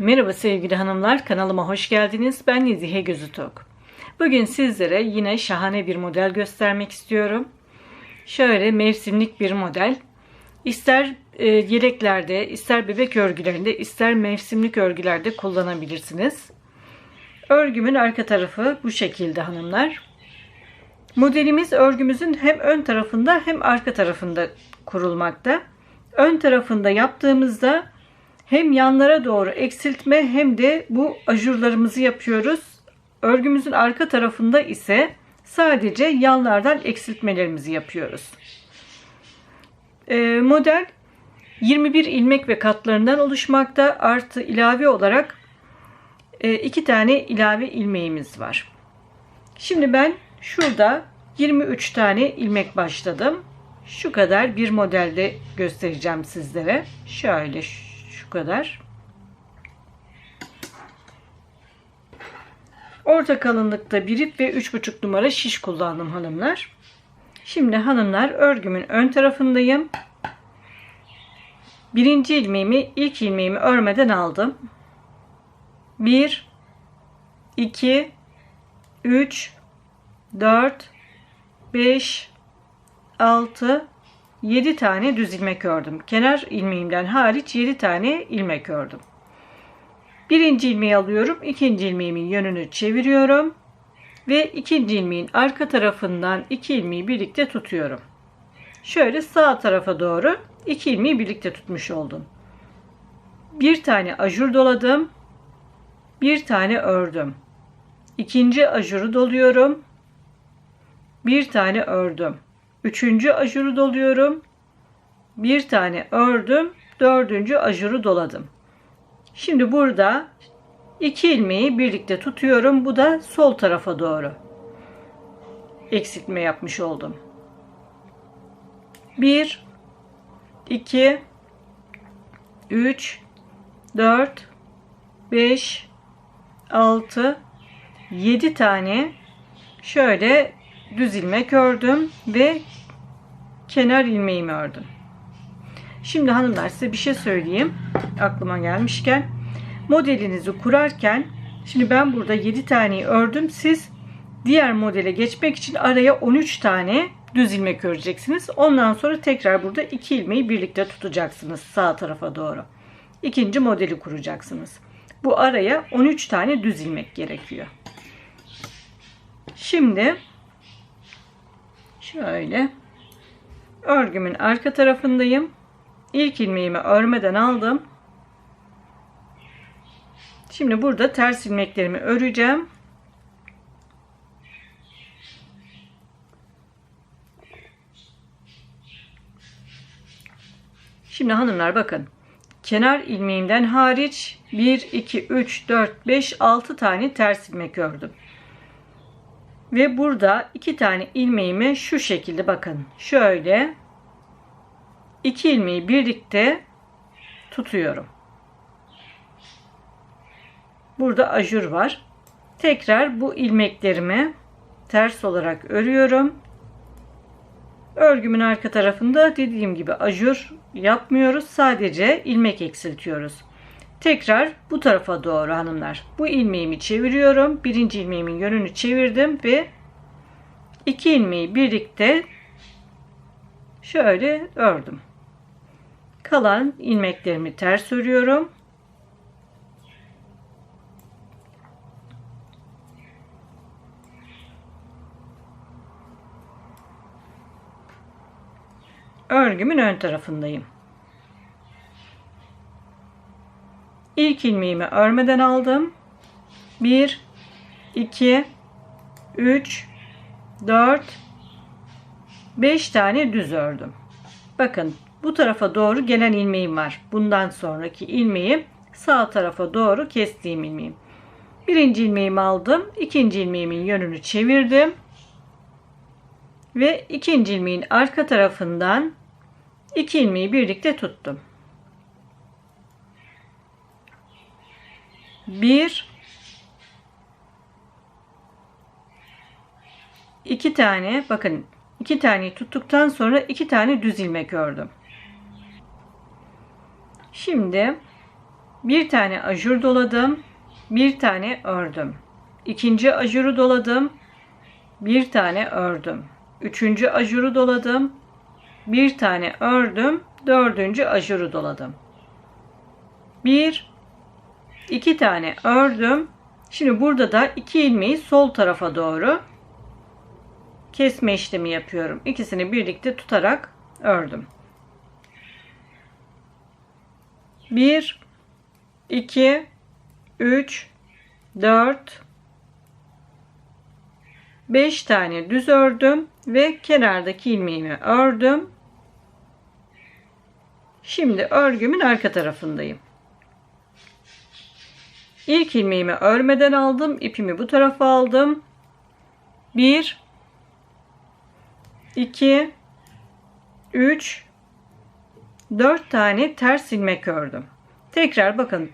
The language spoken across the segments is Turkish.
Merhaba sevgili hanımlar, kanalıma hoş geldiniz. Ben Nezihe Gözü Tok. Bugün sizlere yine şahane bir model göstermek istiyorum. Şöyle mevsimlik bir model. İster e, yeleklerde, ister bebek örgülerinde, ister mevsimlik örgülerde kullanabilirsiniz. Örgümün arka tarafı bu şekilde hanımlar. Modelimiz örgümüzün hem ön tarafında hem arka tarafında kurulmakta. Ön tarafında yaptığımızda hem yanlara doğru eksiltme hem de bu ajurlarımızı yapıyoruz. Örgümüzün arka tarafında ise sadece yanlardan eksiltmelerimizi yapıyoruz. Ee, model 21 ilmek ve katlarından oluşmakta. Artı ilave olarak e, iki tane ilave ilmeğimiz var. Şimdi ben şurada 23 tane ilmek başladım. Şu kadar bir modelde göstereceğim sizlere. Şöyle kadar. Orta kalınlıkta bir ip ve 3,5 numara şiş kullandım hanımlar. Şimdi hanımlar örgümün ön tarafındayım. Birinci ilmeğimi ilk ilmeğimi örmeden aldım. 1 2 3 4 5 6 7 tane düz ilmek ördüm. Kenar ilmeğimden hariç 7 tane ilmek ördüm. Birinci ilmeği alıyorum. ikinci ilmeğimin yönünü çeviriyorum. Ve ikinci ilmeğin arka tarafından iki ilmeği birlikte tutuyorum. Şöyle sağ tarafa doğru iki ilmeği birlikte tutmuş oldum. Bir tane ajur doladım. Bir tane ördüm. İkinci ajuru doluyorum. Bir tane ördüm. Üçüncü ajuru doluyorum. Bir tane ördüm. Dördüncü ajuru doladım. Şimdi burada iki ilmeği birlikte tutuyorum. Bu da sol tarafa doğru. Eksiltme yapmış oldum. Bir, iki, üç, dört, beş, altı, yedi tane şöyle düz ilmek ördüm ve kenar ilmeğimi ördüm. Şimdi hanımlar size bir şey söyleyeyim. Aklıma gelmişken modelinizi kurarken şimdi ben burada 7 tane ördüm. Siz diğer modele geçmek için araya 13 tane düz ilmek öreceksiniz. Ondan sonra tekrar burada 2 ilmeği birlikte tutacaksınız sağ tarafa doğru. İkinci modeli kuracaksınız. Bu araya 13 tane düz ilmek gerekiyor. Şimdi Şöyle örgümün arka tarafındayım. İlk ilmeğimi örmeden aldım. Şimdi burada ters ilmeklerimi öreceğim. Şimdi hanımlar bakın. Kenar ilmeğimden hariç 1, 2, 3, 4, 5, 6 tane ters ilmek ördüm. Ve burada iki tane ilmeğimi şu şekilde bakın. Şöyle iki ilmeği birlikte tutuyorum. Burada ajur var. Tekrar bu ilmeklerimi ters olarak örüyorum. Örgümün arka tarafında dediğim gibi ajur yapmıyoruz. Sadece ilmek eksiltiyoruz. Tekrar bu tarafa doğru hanımlar. Bu ilmeğimi çeviriyorum. Birinci ilmeğimin yönünü çevirdim ve iki ilmeği birlikte şöyle ördüm. Kalan ilmeklerimi ters örüyorum. Örgümün ön tarafındayım. İlk ilmeğimi örmeden aldım. 1 2 3 4 5 tane düz ördüm. Bakın bu tarafa doğru gelen ilmeğim var. Bundan sonraki ilmeği sağ tarafa doğru kestiğim ilmeğim. Birinci ilmeğimi aldım. ikinci ilmeğimin yönünü çevirdim. Ve ikinci ilmeğin arka tarafından iki ilmeği birlikte tuttum. Bir iki tane bakın iki tane tuttuktan sonra iki tane düz ilmek ördüm. Şimdi Bir tane ajur doladım. Bir tane ördüm. İkinci ajuru doladım. Bir tane ördüm. Üçüncü ajuru doladım. Bir tane ördüm. Dördüncü ajuru doladım. Bir, iki tane ördüm. Şimdi burada da iki ilmeği sol tarafa doğru kesme işlemi yapıyorum. İkisini birlikte tutarak ördüm. 1 2 3 4 5 tane düz ördüm ve kenardaki ilmeğimi ördüm. Şimdi örgümün arka tarafındayım. İlk ilmeğimi örmeden aldım. ipimi bu tarafa aldım. 1 2 3 4 tane ters ilmek ördüm. Tekrar bakın.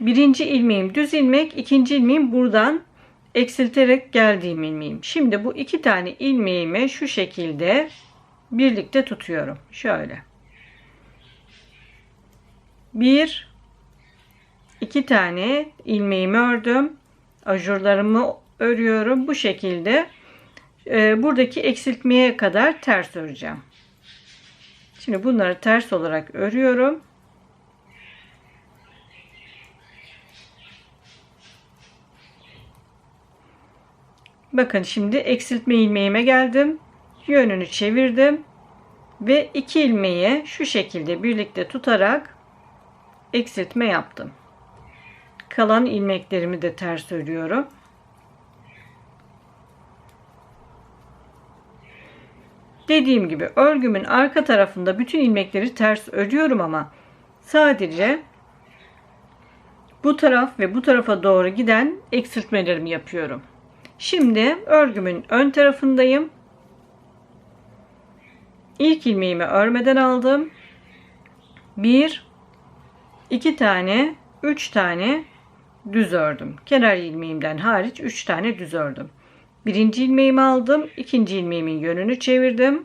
Birinci ilmeğim düz ilmek, ikinci ilmeğim buradan eksilterek geldiğim ilmeğim. Şimdi bu iki tane ilmeğimi şu şekilde birlikte tutuyorum. Şöyle. Bir, iki tane ilmeğimi ördüm. Ajurlarımı örüyorum. Bu şekilde e, buradaki eksiltmeye kadar ters öreceğim. Şimdi bunları ters olarak örüyorum. Bakın şimdi eksiltme ilmeğime geldim. Yönünü çevirdim. Ve iki ilmeği şu şekilde birlikte tutarak eksiltme yaptım. Kalan ilmeklerimi de ters örüyorum. Dediğim gibi örgümün arka tarafında bütün ilmekleri ters örüyorum ama sadece bu taraf ve bu tarafa doğru giden eksiltmelerimi yapıyorum. Şimdi örgümün ön tarafındayım. İlk ilmeğimi örmeden aldım. 1 2 tane 3 tane düz ördüm. Kenar ilmeğimden hariç 3 tane düz ördüm. Birinci ilmeğimi aldım. ikinci ilmeğimin yönünü çevirdim.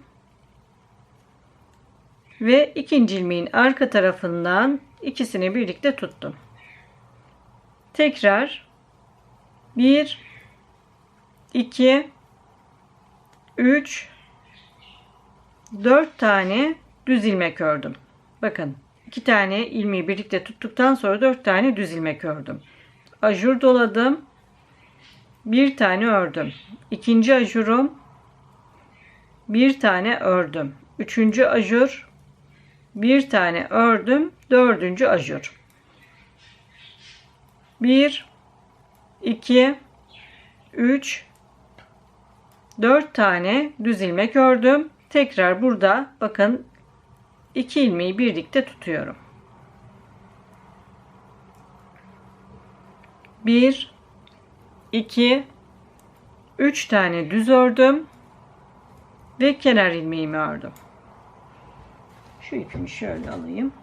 Ve ikinci ilmeğin arka tarafından ikisini birlikte tuttum. Tekrar 1 2 3 4 tane düz ilmek ördüm. Bakın iki tane ilmeği birlikte tuttuktan sonra 4 tane düz ilmek ördüm. Ajur doladım bir tane ördüm. İkinci ajurum bir tane ördüm. Üçüncü ajur bir tane ördüm. Dördüncü ajur. Bir, iki, üç, dört tane düz ilmek ördüm. Tekrar burada bakın iki ilmeği birlikte tutuyorum. Bir, 2 3 tane düz ördüm ve kenar ilmeğimi ördüm. Şu ipimi şöyle alayım.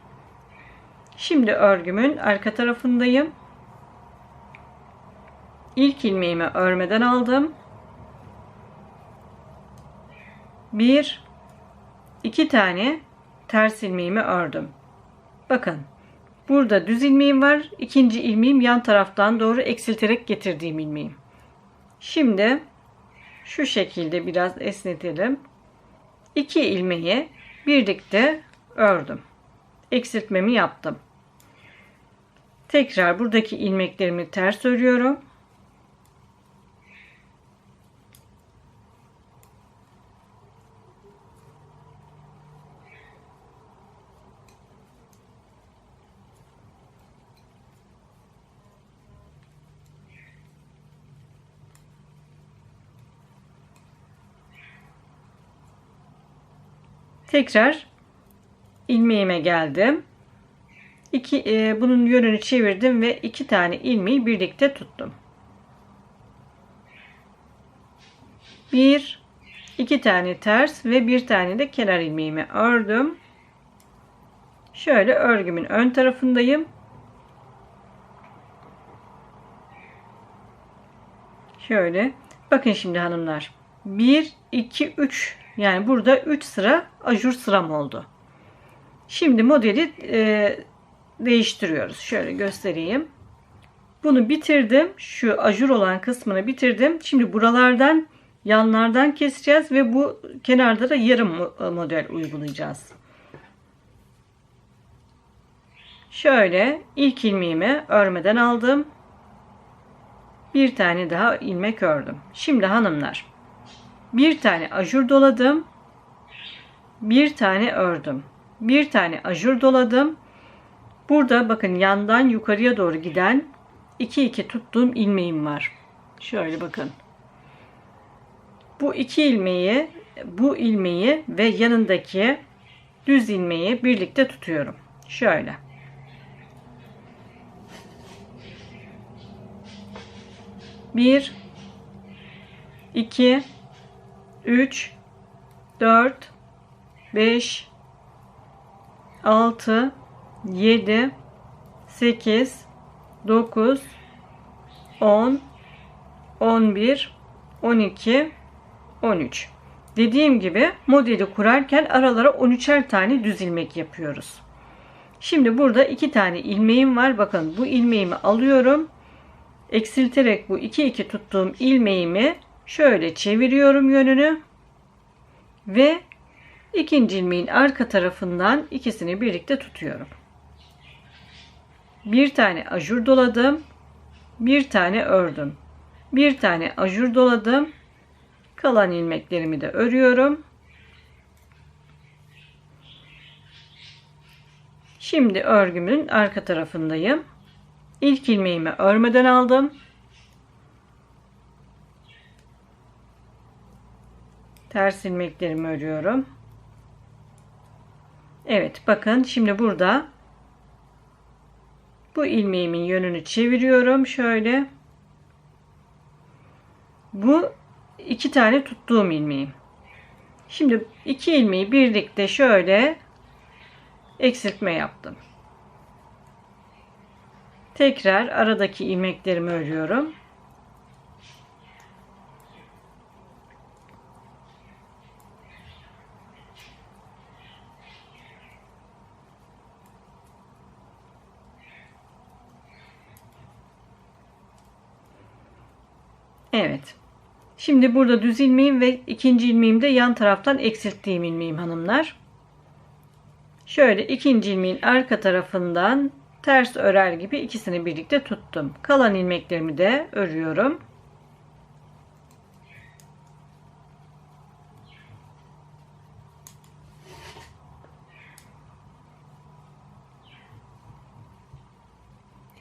Şimdi örgümün arka tarafındayım. İlk ilmeğimi örmeden aldım. Bir, iki tane ters ilmeğimi ördüm. Bakın Burada düz ilmeğim var. İkinci ilmeğim yan taraftan doğru eksilterek getirdiğim ilmeğim. Şimdi şu şekilde biraz esnetelim. İki ilmeği birlikte ördüm. Eksiltmemi yaptım. Tekrar buradaki ilmeklerimi ters örüyorum. Tekrar ilmeğime geldim. İki, e, bunun yönünü çevirdim ve iki tane ilmeği birlikte tuttum. Bir, iki tane ters ve bir tane de kenar ilmeğimi ördüm. Şöyle örgümün ön tarafındayım. Şöyle. Bakın şimdi hanımlar. 1, 2, 3 yani burada 3 sıra ajur sıram oldu. Şimdi modeli e, değiştiriyoruz. Şöyle göstereyim. Bunu bitirdim. Şu ajur olan kısmını bitirdim. Şimdi buralardan yanlardan keseceğiz ve bu kenarda da yarım model uygulayacağız. Şöyle ilk ilmeğimi örmeden aldım. Bir tane daha ilmek ördüm. Şimdi hanımlar bir tane ajur doladım. Bir tane ördüm. Bir tane ajur doladım. Burada bakın yandan yukarıya doğru giden 2 2 tuttuğum ilmeğim var. Şöyle bakın. Bu iki ilmeği, bu ilmeği ve yanındaki düz ilmeği birlikte tutuyorum. Şöyle. Bir, iki, üç, dört, beş, altı, yedi, sekiz, dokuz, on, on bir, on iki, on üç. Dediğim gibi modeli kurarken aralara 13'er tane düz ilmek yapıyoruz. Şimdi burada iki tane ilmeğim var. Bakın bu ilmeğimi alıyorum eksilterek bu 2 2 tuttuğum ilmeğimi şöyle çeviriyorum yönünü ve ikinci ilmeğin arka tarafından ikisini birlikte tutuyorum. Bir tane ajur doladım. Bir tane ördüm. Bir tane ajur doladım. Kalan ilmeklerimi de örüyorum. Şimdi örgümün arka tarafındayım. İlk ilmeğimi örmeden aldım. Ters ilmeklerimi örüyorum. Evet bakın şimdi burada bu ilmeğimin yönünü çeviriyorum şöyle. Bu iki tane tuttuğum ilmeğim. Şimdi iki ilmeği birlikte şöyle eksiltme yaptım. Tekrar aradaki ilmeklerimi örüyorum. Evet. Şimdi burada düz ilmeğim ve ikinci ilmeğim de yan taraftan eksilttiğim ilmeğim hanımlar. Şöyle ikinci ilmeğin arka tarafından ters örer gibi ikisini birlikte tuttum. Kalan ilmeklerimi de örüyorum.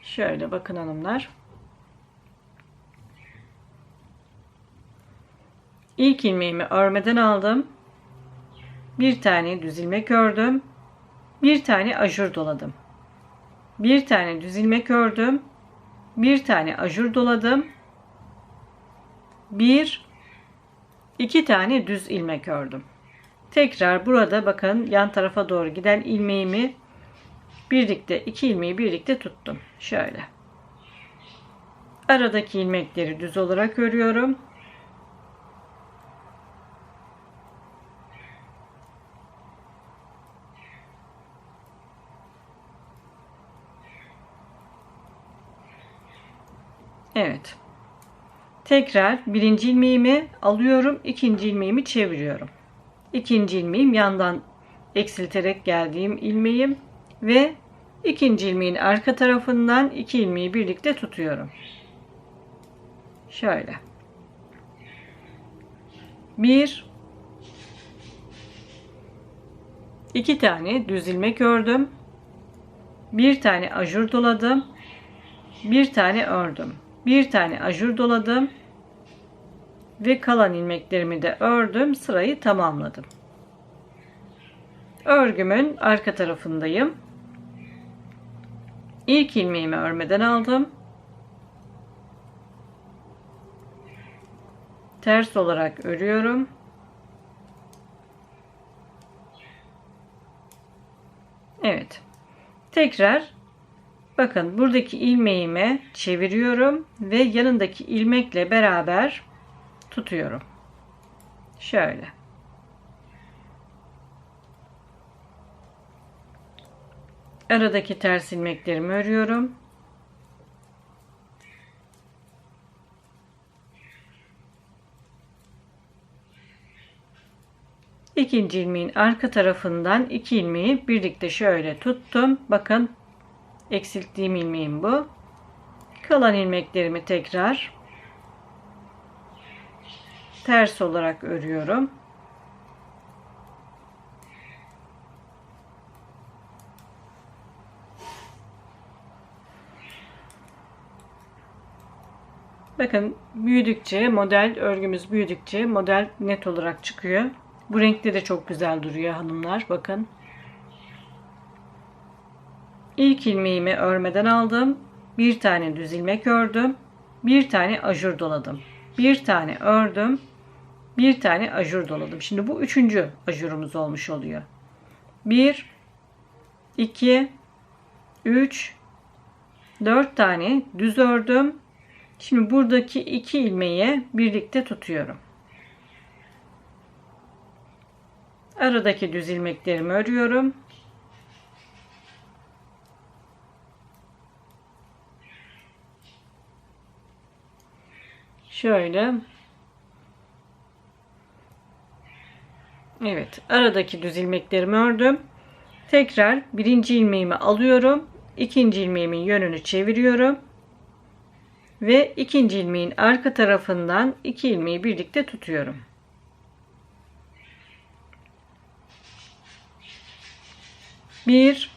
Şöyle bakın hanımlar. İlk ilmeğimi örmeden aldım. Bir tane düz ilmek ördüm. Bir tane ajur doladım. Bir tane düz ilmek ördüm. Bir tane ajur doladım. Bir iki tane düz ilmek ördüm. Tekrar burada bakın yan tarafa doğru giden ilmeğimi birlikte iki ilmeği birlikte tuttum. Şöyle. Aradaki ilmekleri düz olarak örüyorum Evet. Tekrar birinci ilmeğimi alıyorum. ikinci ilmeğimi çeviriyorum. İkinci ilmeğim yandan eksilterek geldiğim ilmeğim ve ikinci ilmeğin arka tarafından iki ilmeği birlikte tutuyorum. Şöyle. Bir, iki tane düz ilmek ördüm. Bir tane ajur doladım. Bir tane ördüm bir tane ajur doladım ve kalan ilmeklerimi de ördüm sırayı tamamladım. Örgümün arka tarafındayım. İlk ilmeğimi örmeden aldım. Ters olarak örüyorum. Evet. Tekrar Bakın buradaki ilmeğimi çeviriyorum ve yanındaki ilmekle beraber tutuyorum. Şöyle. Aradaki ters ilmeklerimi örüyorum. İkinci ilmeğin arka tarafından iki ilmeği birlikte şöyle tuttum. Bakın eksilttiğim ilmeğim bu. Kalan ilmeklerimi tekrar ters olarak örüyorum. Bakın büyüdükçe model örgümüz büyüdükçe model net olarak çıkıyor. Bu renkte de çok güzel duruyor hanımlar. Bakın. İlk ilmeğimi örmeden aldım. Bir tane düz ilmek ördüm. Bir tane ajur doladım. Bir tane ördüm. Bir tane ajur doladım. Şimdi bu üçüncü ajurumuz olmuş oluyor. Bir, iki, üç, dört tane düz ördüm. Şimdi buradaki iki ilmeği birlikte tutuyorum. Aradaki düz ilmeklerimi örüyorum. Şöyle. Evet, aradaki düz ilmeklerimi ördüm. Tekrar birinci ilmeğimi alıyorum. ikinci ilmeğimin yönünü çeviriyorum. Ve ikinci ilmeğin arka tarafından iki ilmeği birlikte tutuyorum. 1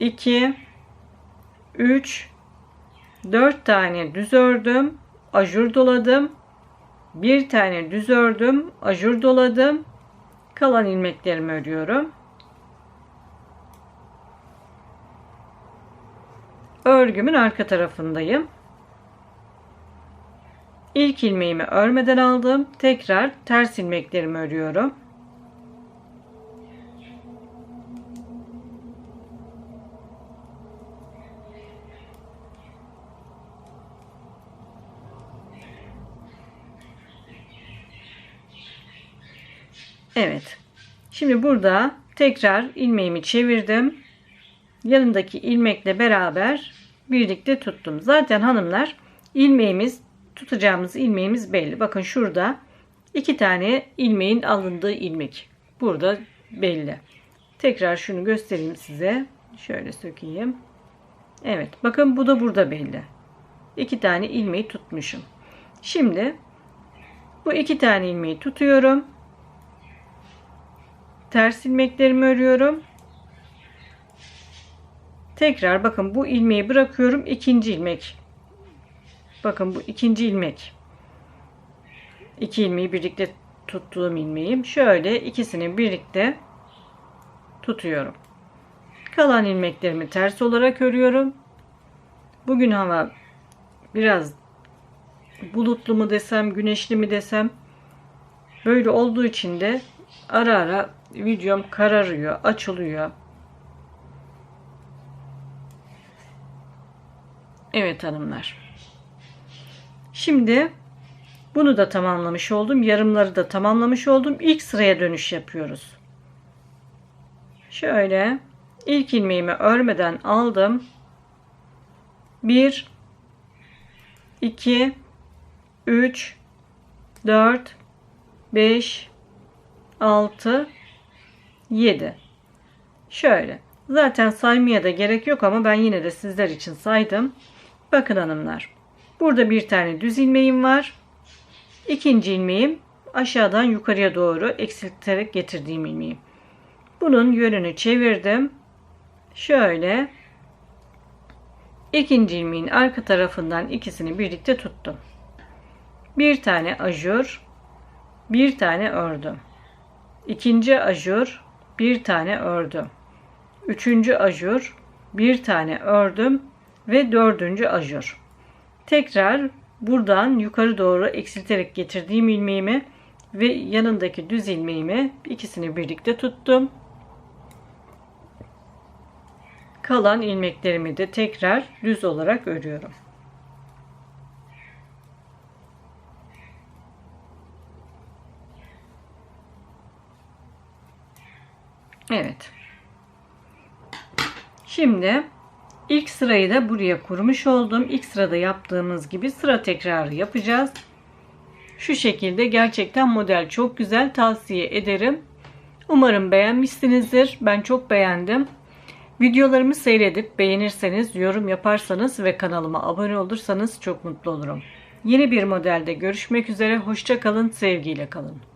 2 3 4 tane düz ördüm, ajur doladım. Bir tane düz ördüm, ajur doladım. Kalan ilmeklerimi örüyorum. Örgümün arka tarafındayım. İlk ilmeğimi örmeden aldım. Tekrar ters ilmeklerimi örüyorum. Evet. Şimdi burada tekrar ilmeğimi çevirdim. Yanındaki ilmekle beraber birlikte tuttum. Zaten hanımlar ilmeğimiz tutacağımız ilmeğimiz belli. Bakın şurada iki tane ilmeğin alındığı ilmek. Burada belli. Tekrar şunu göstereyim size. Şöyle sökeyim. Evet. Bakın bu da burada belli. İki tane ilmeği tutmuşum. Şimdi bu iki tane ilmeği tutuyorum ters ilmeklerimi örüyorum. Tekrar bakın bu ilmeği bırakıyorum. ikinci ilmek. Bakın bu ikinci ilmek. İki ilmeği birlikte tuttuğum ilmeğim. Şöyle ikisini birlikte tutuyorum. Kalan ilmeklerimi ters olarak örüyorum. Bugün hava biraz bulutlu mu desem, güneşli mi desem böyle olduğu için de ara ara videom kararıyor, açılıyor. Evet hanımlar. Şimdi bunu da tamamlamış oldum. Yarımları da tamamlamış oldum. İlk sıraya dönüş yapıyoruz. Şöyle ilk ilmeğimi örmeden aldım. 1 2 3 4 5 6 7. Şöyle. Zaten saymaya da gerek yok ama ben yine de sizler için saydım. Bakın hanımlar. Burada bir tane düz ilmeğim var. İkinci ilmeğim aşağıdan yukarıya doğru eksilterek getirdiğim ilmeğim. Bunun yönünü çevirdim. Şöyle ikinci ilmeğin arka tarafından ikisini birlikte tuttum. Bir tane ajur, bir tane ördüm. İkinci ajur, bir tane ördüm. Üçüncü ajur, bir tane ördüm ve dördüncü ajur. Tekrar buradan yukarı doğru eksilterek getirdiğim ilmeğimi ve yanındaki düz ilmeğimi ikisini birlikte tuttum. Kalan ilmeklerimi de tekrar düz olarak örüyorum. Evet. Şimdi ilk sırayı da buraya kurmuş oldum. İlk sırada yaptığımız gibi sıra tekrarı yapacağız. Şu şekilde gerçekten model çok güzel tavsiye ederim. Umarım beğenmişsinizdir. Ben çok beğendim. Videolarımı seyredip beğenirseniz, yorum yaparsanız ve kanalıma abone olursanız çok mutlu olurum. Yeni bir modelde görüşmek üzere. Hoşça kalın, sevgiyle kalın.